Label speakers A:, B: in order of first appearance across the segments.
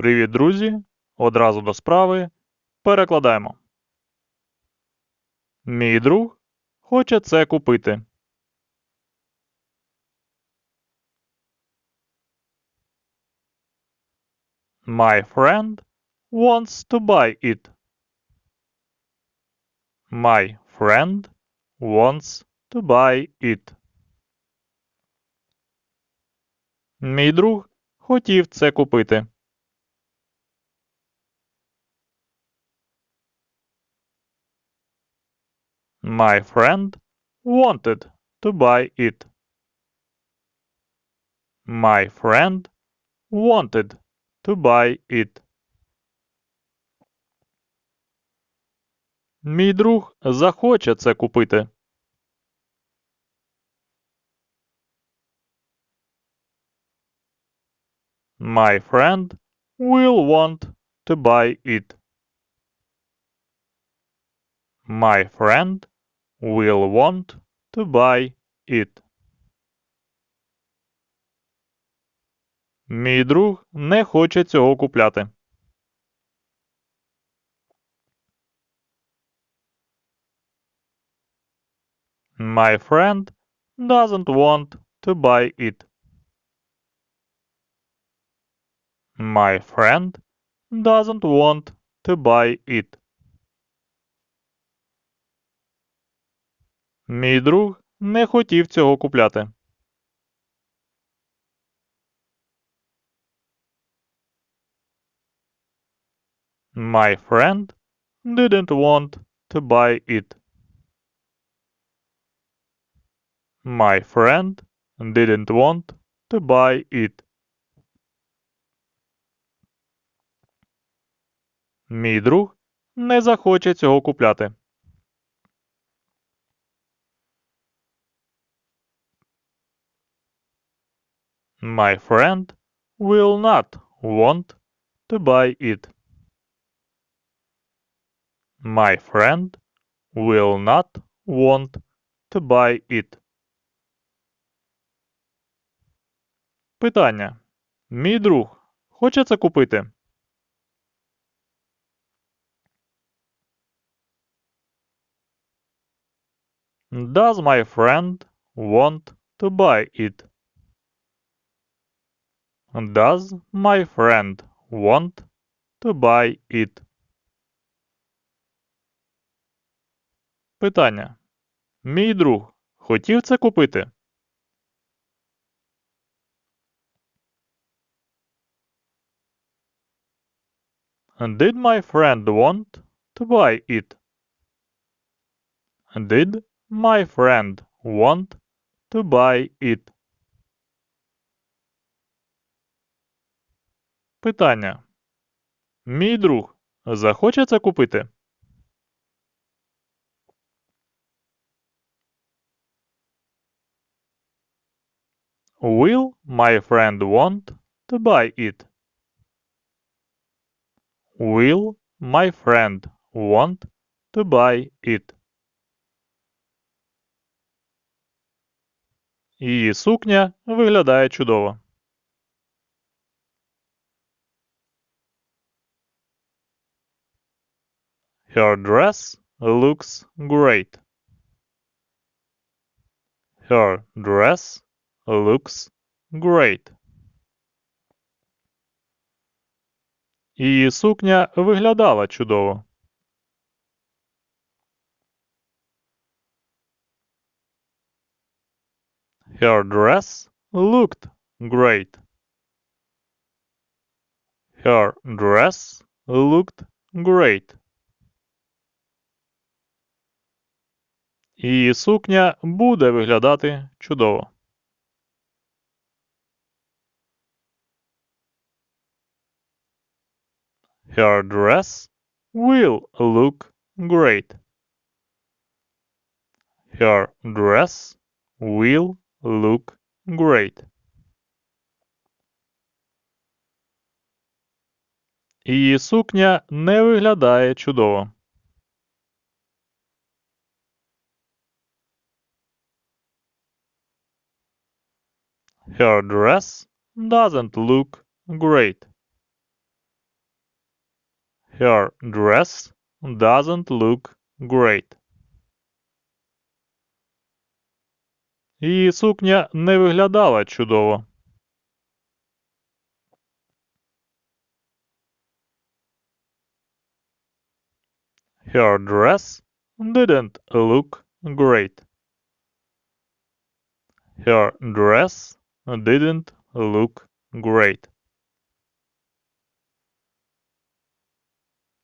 A: Привіт, друзі! Одразу до справи. Перекладаємо. Мій друг хоче це купити. My friend wants to buy it. My friend wants to buy it. Мій друг хотів це купити. My friend wanted to buy it. My friend wanted to buy it. Мій друг захоче це купити. My friend will want to buy it. My friend will want to buy it. Мій друг не хоче цього купляти. My friend doesn't want to buy it. My friend doesn't want to buy it. Мій друг не хотів цього купляти. My friend didn't want to buy it. My friend didn't want to buy it. Мій друг не захоче цього купляти. My friend will not want to buy it. My friend will not want to buy it. Питання. Мій друг хоче це купити? Does my friend want to buy it? Does my friend want to buy it? Питання. Мій друг хотів це купити? Did my friend want to buy it? Did my friend want to buy it? Питання. Мій друг захоче це купити? Will my friend want to buy it? Will my friend want to buy it? Її сукня виглядає чудово. Her dress looks great. Her dress looks great. Її сукня виглядала чудово. Her dress looked great. Her dress looked great. Її сукня буде виглядати чудово. Her dress will look great. Her dress will look great. Її сукня не виглядає чудово. Her dress doesn't look great. Her dress doesn't look great. Її сукня не виглядала чудово. Her dress didn't look great. Her dress didn't look great.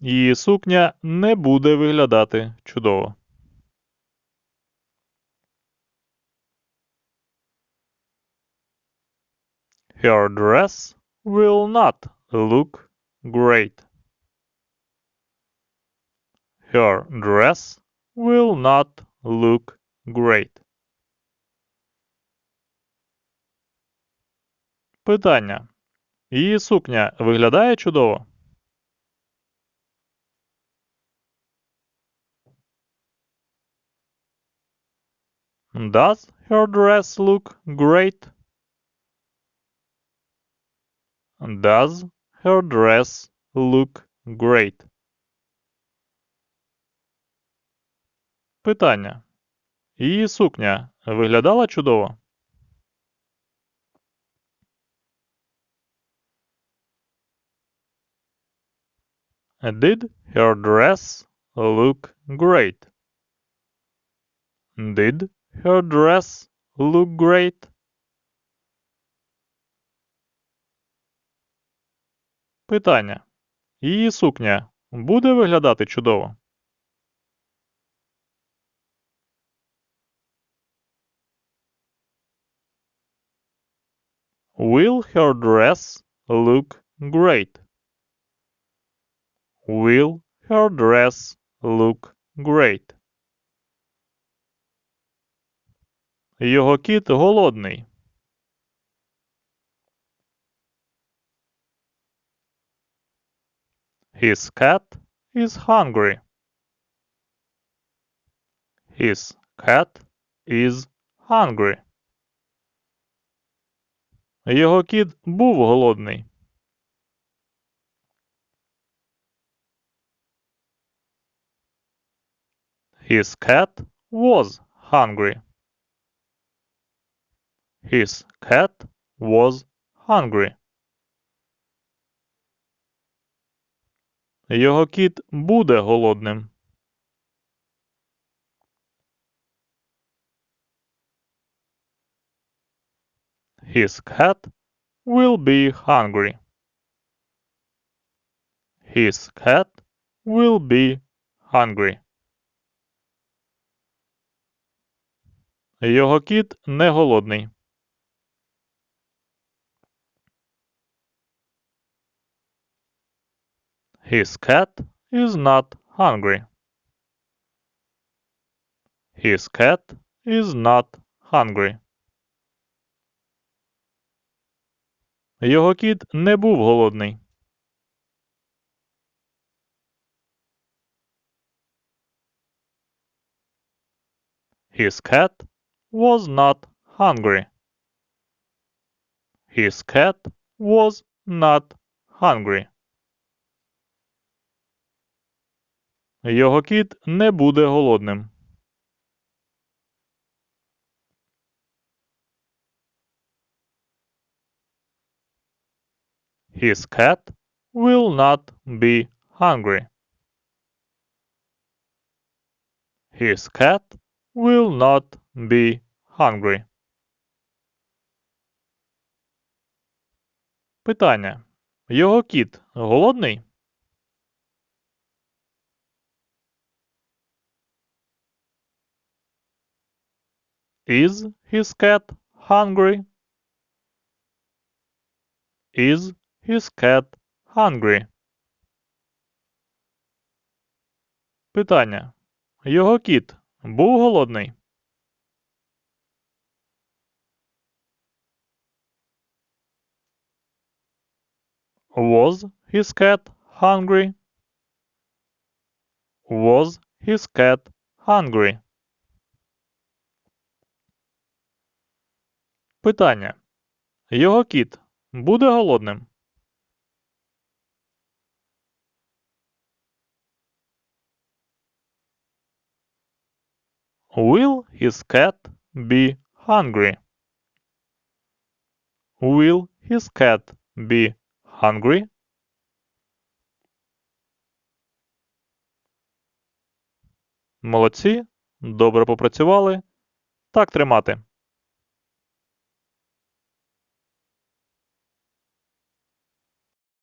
A: Її сукня не буде виглядати чудово. Her dress will not look great. Her dress will not look great. Питання. Її сукня виглядає чудово? Does her dress look great? Does her dress look great? Питання. Її сукня виглядала чудово? Did her dress look great? Did her dress look great? Питання. Її сукня буде виглядати чудово? Will her dress look great? Will her dress look great? Його кіт голодний. His cat is hungry. His cat is hungry. Його кіт був голодний. His cat was hungry. His cat was hungry. Його кіт буде голодним. His cat will be hungry. His cat will be hungry. Його кіт не голодний. His cat is not hungry. His cat is not hungry. Його кіт не був голодний. His cat was not hungry. His cat was not hungry. Його кіт не буде голодним. His cat will not be hungry. His cat will not be hungry. Питання. Його кіт голодний? Is his cat hungry? Is his cat hungry? Питання. Його кіт був голодний? Was his cat hungry? Was his cat hungry? Питання. Його кіт буде голодним. Will his cat be hungry? Will his cat be hungry? Hungry? Молодці. Добре попрацювали. Так тримати.